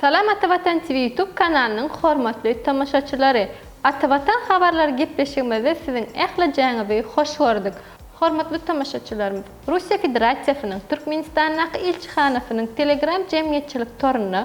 Salam Atavatan TV YouTube kanalining hurmatli tomoshabchilari. Atavatan xabarlari gaplashigimizda sizning ahli jangibiy xush ko'rdik. Hurmatli tomoshabchilarimiz, Rossiya Federatsiyasining Turkmanistondagi elchixonasining Telegram jamiyatchilik torini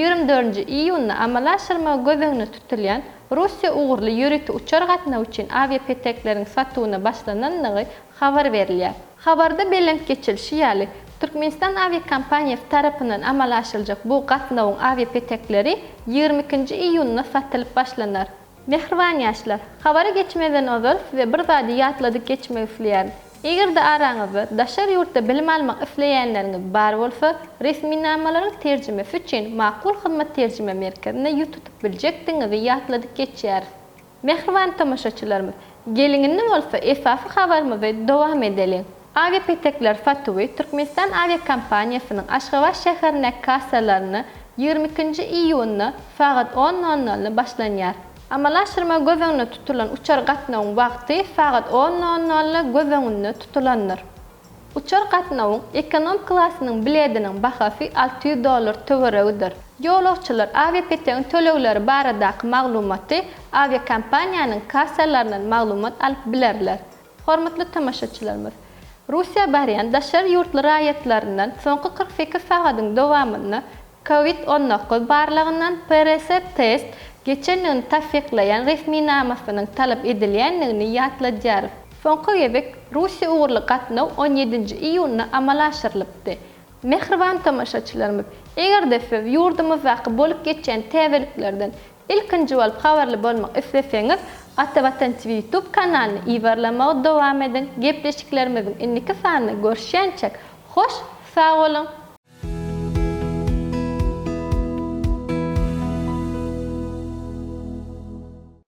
24-iyunni amalga oshirma ko'zini tutilgan Rossiya o'g'irli yuritu uchar qatnov uchun aviapetaklarning sotuvini boshlanganligi xabar berilyapti. Xabarda belgilab ketilishicha, Türkmenistan Avia Kompaniyası tarapynyň amalaşyljak bu gatnawyň aviapetekleri 22-nji iýunna satylyp başlanar. Mehrban ýaşlar, habara geçmeden ozal size bir zady ýatladyk geçmek isleýärim. Eger de araňyzda daşar ýurtda bilim almak isleýänleriňiz bar bolsa, resmi namalaryň terjimesi üçin makul hyzmat terjime merkezine ýutup biljekdiňiz ýatladyk geçýär. Mehrban tamaşaçylarymyz, gelingini bolsa esasy habarymyzy dowam edeliň. AGPTEKlər Fatuvi Türkmenistan aviakompaniyasının Aşqabaq şəhərinə kassalarını 22-nji iýunny faqat 10:00-da başlanýar. Amallaşyrma gözeňine tutulan uçar gatnawyň wagty faqat 10:00-da gözeňine tutulandyr. Uçar gatnawyň ekonom klassynyň biletiniň bahasy 600 dollar töweregidir. Ýolawçylar awiapetiň tölewleri baradaky maglumaty awiakompaniýanyň kassalarından maglumat alyp bilerler. Hormatly tamaşaçylarymyz, Russiya baryan daşar ýurtly raýatlarynyň soňky 48 sagatyň dowamyny COVID-19 barlygyndan PRS test geçenligi tasdiklayan resmi namasynyň talap edilýändigini ýatlaýar. Soňky gebek Russiya ugurly gatnaw 17 iýunna amala aşyrylypdy. Mehriban tamaşaçylarymyz, eger-de siz ýurdumyzdaky bolup geçen täzeliklerden ilkinji bolup habarly bolmak isleseňiz, Atavatan TV YouTube kanalyny iýerlemege dowam edin. Gepleşiklerimizin indiki sanyny görüşýänçek hoş, sag bolun.